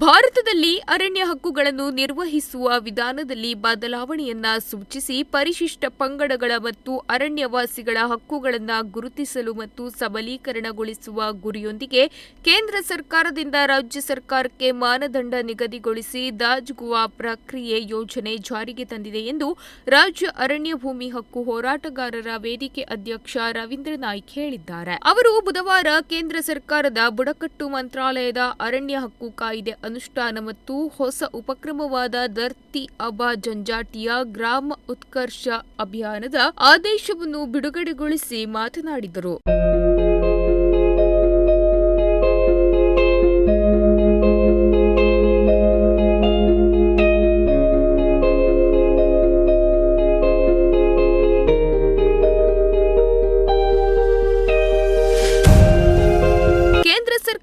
ಭಾರತದಲ್ಲಿ ಅರಣ್ಯ ಹಕ್ಕುಗಳನ್ನು ನಿರ್ವಹಿಸುವ ವಿಧಾನದಲ್ಲಿ ಬದಲಾವಣೆಯನ್ನ ಸೂಚಿಸಿ ಪರಿಶಿಷ್ಟ ಪಂಗಡಗಳ ಮತ್ತು ಅರಣ್ಯವಾಸಿಗಳ ಹಕ್ಕುಗಳನ್ನು ಗುರುತಿಸಲು ಮತ್ತು ಸಬಲೀಕರಣಗೊಳಿಸುವ ಗುರಿಯೊಂದಿಗೆ ಕೇಂದ್ರ ಸರ್ಕಾರದಿಂದ ರಾಜ್ಯ ಸರ್ಕಾರಕ್ಕೆ ಮಾನದಂಡ ನಿಗದಿಗೊಳಿಸಿ ದಾಜ್ಗುವಾ ಪ್ರಕ್ರಿಯೆ ಯೋಜನೆ ಜಾರಿಗೆ ತಂದಿದೆ ಎಂದು ರಾಜ್ಯ ಅರಣ್ಯ ಭೂಮಿ ಹಕ್ಕು ಹೋರಾಟಗಾರರ ವೇದಿಕೆ ಅಧ್ಯಕ್ಷ ರವೀಂದ್ರ ನಾಯ್ಕ್ ಹೇಳಿದ್ದಾರೆ. ಅವರು ಬುಧವಾರ ಕೇಂದ್ರ ಸರ್ಕಾರದ ಬುಡಕಟ್ಟು ಮಂತ್ರಾಲಯದ ಅರಣ್ಯ ಹಕ್ಕು ಕಾಯ್ದೆ ಅನುಷ್ಠಾನ ಮತ್ತು ಹೊಸ ಉಪಕ್ರಮವಾದ ಧರ್ತಿ ಅಬಾ ಜಂಜಾಟಿಯ ಗ್ರಾಮ ಉತ್ಕರ್ಷ ಅಭಿಯಾನದ ಆದೇಶವನ್ನು ಬಿಡುಗಡೆಗೊಳಿಸಿ ಮಾತನಾಡಿದರು.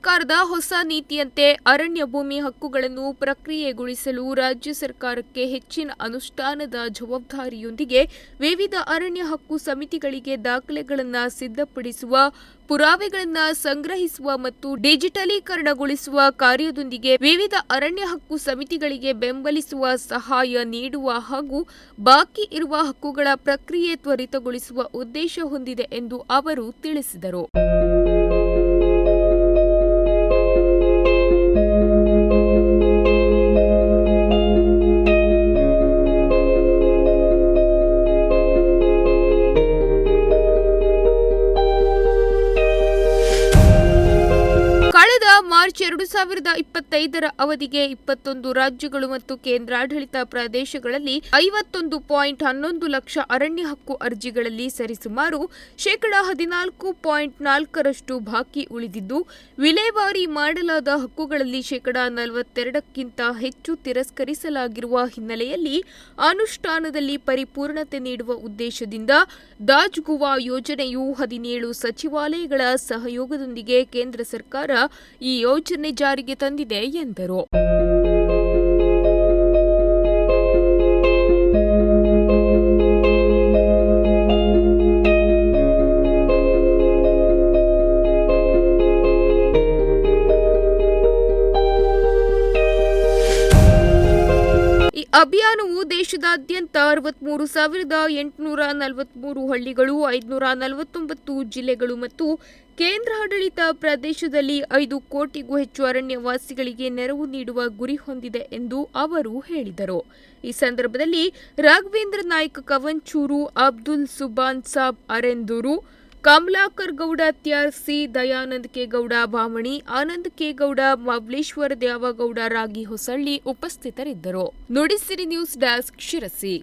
ಸರ್ಕಾರದ ಹೊಸ ನೀತಿಯಂತೆ ಅರಣ್ಯ ಭೂಮಿ ಹಕ್ಕುಗಳನ್ನು ಪ್ರಕ್ರಿಯೆಗೊಳಿಸಲು ರಾಜ್ಯ ಸರ್ಕಾರಕ್ಕೆ ಹೆಚ್ಚಿನ ಅನುಷ್ಠಾನದ ಜವಾಬ್ದಾರಿಯೊಂದಿಗೆ ವಿವಿಧ ಅರಣ್ಯ ಹಕ್ಕು ಸಮಿತಿಗಳಿಗೆ ದಾಖಲೆಗಳನ್ನು ಸಿದ್ಧಪಡಿಸುವ, ಪುರಾವೆಗಳನ್ನು ಸಂಗ್ರಹಿಸುವ ಮತ್ತು ಡಿಜಿಟಲೀಕರಣಗೊಳಿಸುವ ಕಾರ್ಯದೊಂದಿಗೆ ವಿವಿಧ ಅರಣ್ಯ ಹಕ್ಕು ಸಮಿತಿಗಳಿಗೆ ಬೆಂಬಲಿಸುವ ಸಹಾಯ ನೀಡುವ ಹಾಗೂ ಬಾಕಿ ಇರುವ ಹಕ್ಕುಗಳ ಪ್ರಕ್ರಿಯೆ ತ್ವರಿತಗೊಳಿಸುವ ಉದ್ದೇಶ ಹೊಂದಿದೆ ಎಂದು ಅವರು ತಿಳಿಸಿದರು. ಎರಡು ಸಾವಿರದ ಇಪ್ಪತ್ತೈದರ ಅವಧಿಗೆ ಇಪ್ಪತ್ತೊಂದು ರಾಜ್ಯಗಳು ಮತ್ತು ಕೇಂದ್ರಾಡಳಿತ ಪ್ರದೇಶಗಳಲ್ಲಿ ಐವತ್ತೊಂದು ಪಾಯಿಂಟ್ ಹನ್ನೊಂದು ಲಕ್ಷ ಅರಣ್ಯ ಹಕ್ಕು ಅರ್ಜಿಗಳಲ್ಲಿ ಸರಿಸುಮಾರು ಶೇಕಡಾ ಹದಿನಾಲ್ಕು ಪಾಯಿಂಟ್ ನಾಲ್ಕರಷ್ಟು ಬಾಕಿ ಉಳಿದಿದ್ದು, ವಿಲೇವಾರಿ ಮಾಡಲಾದ ಹಕ್ಕುಗಳಲ್ಲಿ ಶೇಕಡಾ ನಲವತ್ತೆರಡಕ್ಕಿಂತ ಹೆಚ್ಚು ತಿರಸ್ಕರಿಸಲಾಗಿರುವ ಹಿನ್ನೆಲೆಯಲ್ಲಿ ಅನುಷ್ಠಾನದಲ್ಲಿ ಪರಿಪೂರ್ಣತೆ ನೀಡುವ ಉದ್ದೇಶದಿಂದ ದಾಜ್ಗುವಾ ಯೋಜನೆಯು ಹದಿನೇಳು ಸಚಿವಾಲಯಗಳ ಸಹಯೋಗದೊಂದಿಗೆ ಕೇಂದ್ರ ಸರ್ಕಾರ ಈ ಯೋಜನೆ ಜಾರಿಗೆ ತಂದಿದೆ ಎಂದರು. ಅಭಿಯಾನವು ದೇಶದಾದ್ಯಂತ ಅರವತ್ಮೂರು ಸಾವಿರದ ಎಂಟುನೂರ ನಲವತ್ಮೂರು ಹಳ್ಳಿಗಳು, ಐದುನೂರ ನಲವತ್ತೊಂಬತ್ತು ಜಿಲ್ಲೆಗಳು ಮತ್ತು ಕೇಂದ್ರಾಡಳಿತ ಪ್ರದೇಶದಲ್ಲಿ ಐದು ಕೋಟಿಗೂ ಹೆಚ್ಚು ಅರಣ್ಯವಾಸಿಗಳಿಗೆ ನೆರವು ನೀಡುವ ಗುರಿ ಹೊಂದಿದೆ ಎಂದು ಅವರು ಹೇಳಿದರು. ಈ ಸಂದರ್ಭದಲ್ಲಿ ರಾಘವೇಂದ್ರ ನಾಯ್ಕ ಕವಂಚೂರು, ಅಬ್ದುಲ್ ಸುಬಾನ್ ಸಾಬ್ ಅರೆಂದೂರು ಕಮಲಾಕರ್ ಗೌಡ ತ್ಯಾರ್ಸಿ ದಯಾನಂದ್ ಕೆ ಗೌಡ ಬಾಮಣಿ ಆನಂದ್ ಕೆ ಗೌಡ ಮಬ್ಲೇಶ್ವರ ದ್ಯಾವಗೌಡ ರಾಗಿ ಹೊಸಳ್ಳಿ ಉಪಸ್ಥಿತರಿದ್ದರು. Nudisiri news desk Sirsi.